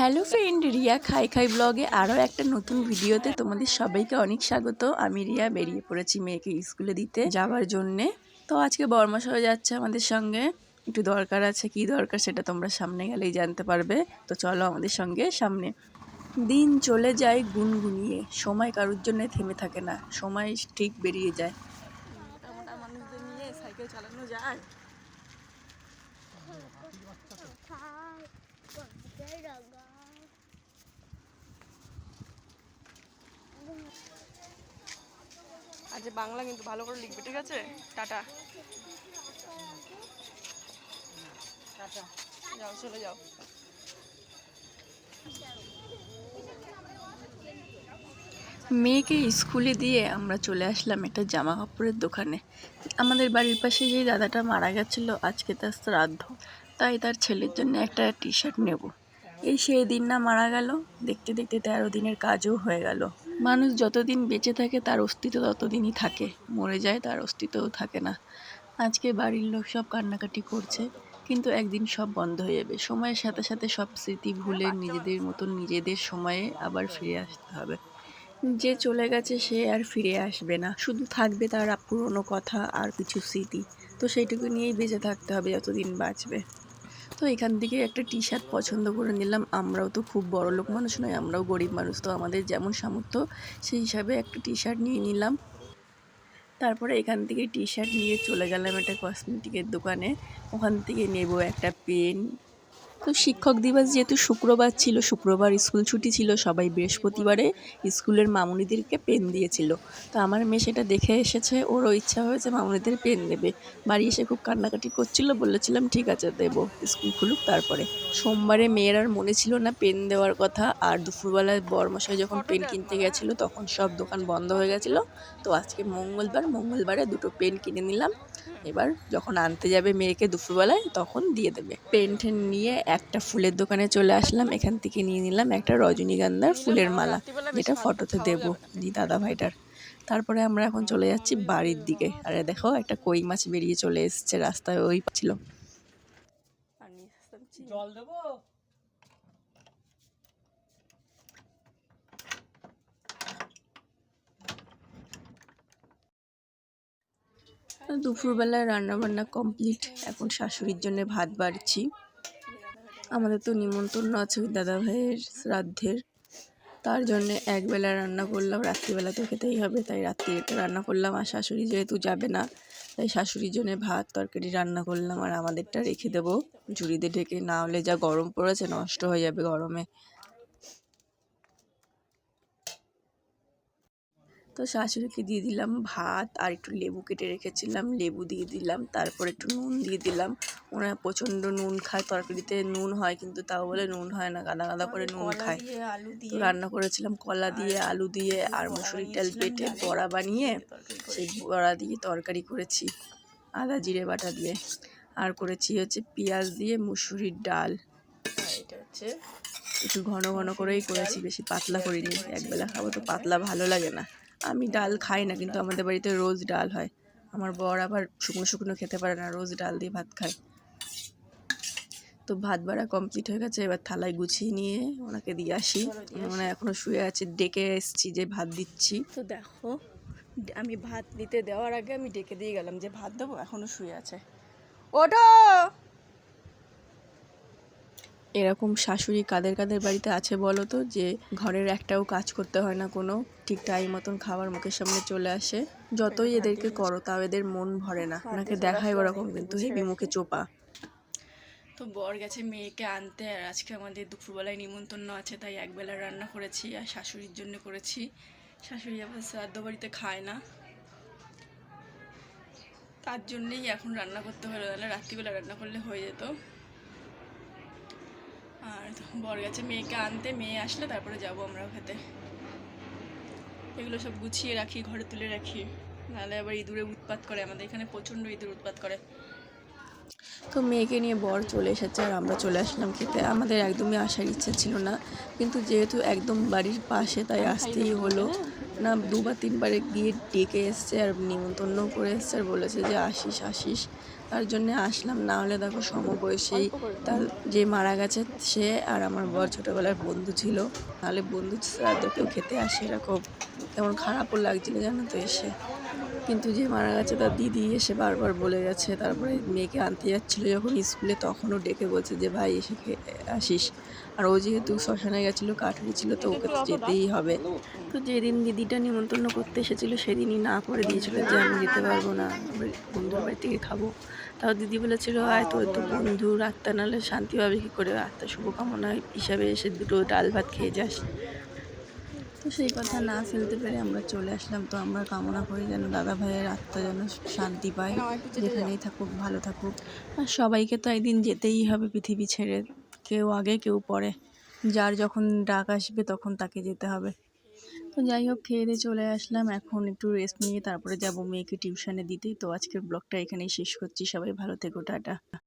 Hello friend Riya খাই খাই ব্লগে আরও একটা নতুন ভিডিওতে তোমাদের সবাইকে অনেক স্বাগত আমি রিয়া বেরিয়ে পড়েছি মেয়েকে স্কুলে দিতে যাওয়ার জন্যে তো আজকে বর্মাস হয়ে যাচ্ছে আমাদের সঙ্গে একটু দরকার আছে কি দরকার সেটা তোমরা সামনে গেলেই জানতে পারবে তো চলো আমাদের সঙ্গে সামনে দিন চলে যায় গুনগুনিয়ে সময় কারোর জন্য থেমে থাকে না সময় ঠিক বেরিয়ে যায় সাইকেল চালানো যায় আজ বাংলা কিন্তু ভালো করে লিখবে ঠিক আছে? টাটা। টাটা। যাও চলে যাও। মেয়েকে স্কুলে দিয়ে আমরা চলে আসলাম একটা জামা কাপড়ের দোকানে। আমাদের বাড়ির পাশে যে দাদাটা মারা গেছিল আজকে তার শ্রাদ্ধ। তাই তার ছেলের জন্য একটা টি শার্ট নেব। এই সেই দিন না মারা গেল দেখতে দেখতে তেরো দিনের কাজও হয়ে গেল। মানুষ যতদিন বেঁচে থাকে, তার অস্তিত্ব ততদিনই থাকে। মরে যায়, তার অস্তিত্বও থাকে না। আজকে বাড়ির লোক সব কান্নাকাটি করছে, কিন্তু একদিন সব বন্ধ হয়ে যাবে। সময়ের সাথে সাথে সব স্মৃতি ভুলে নিজেদের মতন নিজেদের সময়ে আবার ফিরে আসতে হবে। যে চলে গেছে, সে আর ফিরে আসবে না। শুধু থাকবে তার পুরনো কথা আর কিছু স্মৃতি। তো সেইটুকু নিয়েই বেঁচে থাকতে হবে, যতদিন বাঁচবে। তো এখান থেকে একটা টি শার্ট পছন্দ করে নিলাম। আমরাও তো খুব বড় লোক মানুষ নয়, আমরাও গরিব মানুষ, তো আমাদের যেমন সামর্থ্য সেই হিসাবে একটা টি শার্ট নিয়ে নিলাম। তারপরে এখান থেকে টি শার্ট নিয়ে চলে গেলাম একটা কসমেটিকের দোকানে। ওখান থেকে নেব একটা পেন তো শিক্ষক দিবস যেহেতু শুক্রবার ছিল, শুক্রবার স্কুল ছুটি ছিল, সবাই বৃহস্পতিবারে স্কুলের মামুনিদেরকে পেন দিয়েছিল। তো আমার মেয়ে সেটা দেখে এসেছে, ওরও ইচ্ছা হয়েছে মামুনিদের পেন দেবে। বাড়ি এসে খুব কান্নাকাটি করছিল, বলেছিলাম, ঠিক আছে, দেবো, স্কুল খুলুক তারপরে। সোমবারে মেয়ের আর মনে ছিল না পেন দেওয়ার কথা, আর দুপুরবেলায় বরমশাই যখন পেন কিনতে গেছিল, তখন সব দোকান বন্ধ হয়ে গেছিল। তো আজকে মঙ্গলবার, মঙ্গলবারে দুটো পেন কিনে নিলাম। এবার যখন আনতে যাবে মেয়েকে দুপুরবেলায়, তখন দিয়ে দেবে। পেন নিয়ে একটা ফুলের দোকানে চলে আসলাম এখান থেকে নিয়ে নিলাম একটা রজনীগন্ধার ফুলের মালা যেটা ফটোতে দেবো জি দাদা ভাইটার। তারপরে আমরা এখন চলে যাচ্ছি বাড়ির দিকে। আরে দেখো একটা কই মাছ বেরিয়ে চলে এসছে রাস্তায় ওই ছিল। জল দেবো? দুপুরবেলায় রান্নাবান্না কমপ্লিট এখন শাশুড়ির জন্য ভাত বাড়ছি। আমাদের তো নিমন্ত্রণ আছে দাদা ভাইয়ের শ্রাদ্ধের। তার জন্যে একবেলা রান্না করলাম, রাত্রিবেলা তো খেতেই হবে, তাই রাত্রি একটা রান্না করলাম। আর শাশুড়ি যেহেতু যাবে না, তাই শাশুড়ির জন্যে ভাত, তরকারি রান্না করলাম। আর আমাদেরটা রেখে দেবো, ঝুড়িতে ঢেকে। না হলে যা গরম পড়েছে, নষ্ট হয়ে যাবে গরমে। তো শাশুড়িকে দিয়ে দিলাম ভাত আর একটু লেবু কেটে রেখেছিলাম লেবু দিয়ে দিলাম তারপর একটু নুন দিয়ে দিলাম। ওনারা প্রচণ্ড নুন খায় তরকারিতে নুন হয় কিন্তু তাও বলে নুন হয় না গাদা গাদা করে নুন খায়। তো রান্না করেছিলাম কলা দিয়ে আলু দিয়ে আর মুসুরির ডাল বেটে বড়া বানিয়ে সেই বড়া দিয়ে তরকারি করেছি। আদা জিরে বাটা দিয়ে। আর করেছি হচ্ছে পেঁয়াজ দিয়ে মুসুরির ডাল। এটা হচ্ছে একটু ঘন ঘন করেই করেছি বেশি পাতলা করিনি। একবেলা খাব তো পাতলা ভালো লাগে না। আমি ডাল খাই না কিন্তু আমাদের বাড়িতে রোজ ডাল হয়। আমার বর আবার শুকনো শুকনো খেতে পারে না রোজ ডাল দিয়ে ভাত খায়। তো ভাত বাড়া কমপ্লিট হয়ে গেছে এবার থালায় গুছিয়ে নিয়ে ওনাকে দিয়ে আসি। মানে এখনও শুয়ে আছে ডেকে এসছি যে ভাত দিচ্ছি। তো দেখো আমি ভাত দিতে দেওয়ার আগে আমি ডেকে দিয়ে গেলাম যে ভাত দেবো এখনও শুয়ে আছে। ওটো এরকম শাশুড়ি কাদের কাদের বাড়িতে আছে বলো তো, যে ঘরের একটাও কাজ করতে হয় না কোনো, ঠিক টাইম মতন খাবার মুখের সামনে চলে আসে। যতই এদেরকে করো তাও এদের মন ভরে না। ওনাকে দেখায় ওরকম কিন্তু হেবি মুখে চোপা। তো বর গেছে মেয়েকে আনতে, আর আজকে আমাদের দুপুরবেলায় নিমন্ত্রণ আছে, তাই একবেলা রান্না করেছি আর শাশুড়ির জন্য করেছি। শাশুড়ি আবার শ্রাদ্ধ বাড়িতে খায় না। তার জন্যেই এখন রান্না করতে হলো রাত্রিবেলা রান্না করলে হয়ে যেত। আর বর গেছে মেয়েকে আনতে, মেয়ে আসলে তারপরে যাব আমরা খেতে এগুলো সব গুছিয়ে রাখি, ঘরে তুলে রাখি। নাহলে আবার ইঁদুরে উৎপাত করে আমাদের। এখানে প্রচণ্ড ইঁদুর উৎপাত করে। তো মেয়েকে নিয়ে বর চলে এসেছে আর আমরা চলে আসলাম খেতে। আমাদের একদমই আসার ইচ্ছা ছিল না। কিন্তু যেহেতু একদম বাড়ির পাশে তাই আসতেই হলো। না দুবার তিনবারে গিয়ে ডেকে এসছে আর নিমন্ত্রণও করে এসছে আর বলেছে যে আসিস আসিস। তার জন্যে আসলাম। না হলে দেখো সমবয়সী। তার যে মারা গেছে সে আর আমার বর ছোটোবেলার বন্ধু ছিল। তাহলে বন্ধু শ্রাদ্ধ কেউ খেতে আসে এরকম। তেমন খারাপও লাগছিল জানো তো এসে। কিন্তু যে মারা গেছে তার দিদি এসে বারবার বলে গেছে তারপরে মেয়েকে আনতে যাচ্ছিল যখন স্কুলে, তখনও ডেকে বলছে যে, ভাই, এসে আসিস। আর ও যেহেতু শ্মশানে গেছিল, কাঠুরি ছিল, তো ওকে তো যেতেই হবে। তো যেদিন দিদিটা নিমন্ত্রণ করতে এসেছিল, সেদিনই না করে দিয়েছিল যে, আমি যেতে পারব না বন্ধুর বাড়ি থেকে খাব। তাও দিদি বলেছিল, আয়, তোর তো বন্ধু আত্মা নাহলে শান্তি পাবে কী করে? আত্মা শুভকামনা হিসাবে এসে দুটো ডাল ভাত খেয়ে যাস। তো সেই কথা না ফেলতে পেরে আমরা চলে আসলাম। তো আমরা কামনা করি যেন দাদা ভাইয়ের আত্মা যেন শান্তি পায়, যেখানেই থাকুক, ভালো থাকুক। আর সবাইকে তো একদিন যেতেই হবে পৃথিবী ছেড়ে, কেউ আগে, কেউ পরে। যার যখন ডাক আসবে তখন তাকে যেতে হবে। তো যাই হোক, খেয়ে দিয়ে চলে আসলাম। এখন একটু রেস্ট নিয়ে তারপরে যাব মেয়েকে টিউশনে দিতে। তো আজকের ব্লগটা এখানেই শেষ করছি। সবাই ভালো থেকো, টাটা।